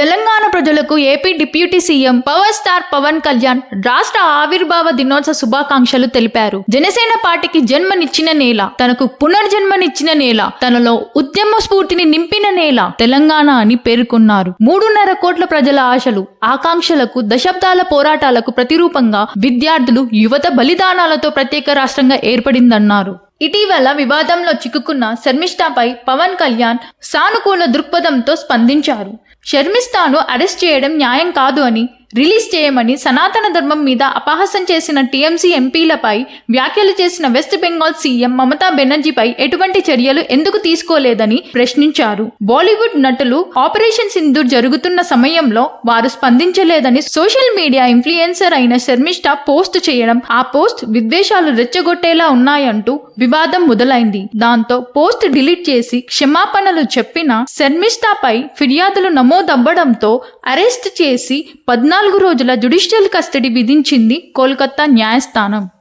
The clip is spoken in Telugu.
తెలంగాణ ప్రజలకు AP deputy CM power star Pawan Kalyan రాష్ట్ర ఆవిర్భావ దినోత్సవ శుభాకాంక్షలు తెలిపారు. జనసేన పార్టీకి జన్మనిచ్చిన నేల తనకు పునర్జన్మనిచ్చిన నేల తనలో ఉద్యమ స్ఫూర్తిని నింపిన నేల తెలంగాణ అని పేర్కొన్నారు. మూడున్నర కోట్ల ప్రజల ఆశలు ఆకాంక్షలకు దశాబ్దాల పోరాటాలకు ప్రతిరూపంగా విద్యార్థులు యువత బలిదానాలతో ప్రత్యేక రాష్ట్రంగా ఏర్పడిందన్నారు. ఇటీవల వివాదంలో చిక్కుకున్న శర్మిష్ఠపై పవన్ కళ్యాణ్ సానుకూల దృక్పథంతో స్పందించారు. శర్మిష్ఠను అరెస్ట్ చేయడం న్యాయం కాదు అని రిలీజ్ చేయమని సనాతన ధర్మం మీద అపహాసం చేసిన టీఎంసీ ఎంపీలపై వ్యాఖ్యలు చేసిన వెస్ట్ బెంగాల్ సీఎం మమతా బెనర్జీపై ఎటువంటి చర్యలు ఎందుకు తీసుకోలేదని ప్రశ్నించారు. బాలీవుడ్ నటులు ఆపరేషన్ సింధూర్ జరుగుతున్న సమయంలో వారు స్పందించలేదని సోషల్ మీడియా ఇన్ఫ్లుయెన్సర్ అయిన శర్మిష్ఠ పోస్ట్ చేయడం ఆ పోస్ట్ విద్వేషాలు రెచ్చగొట్టేలా ఉన్నాయంటూ వివాదం మొదలైంది. దాంతో పోస్ట్ డిలీట్ చేసి క్షమాపణలు చెప్పిన శర్మిష్ఠపై ఫిర్యాదులు నమోదవ్వడంతో అరెస్ట్ చేసి పద్నాలుగు రోజుల జుడిషియల్ కస్టడీ విధించింది కోల్కతా న్యాయస్థానం.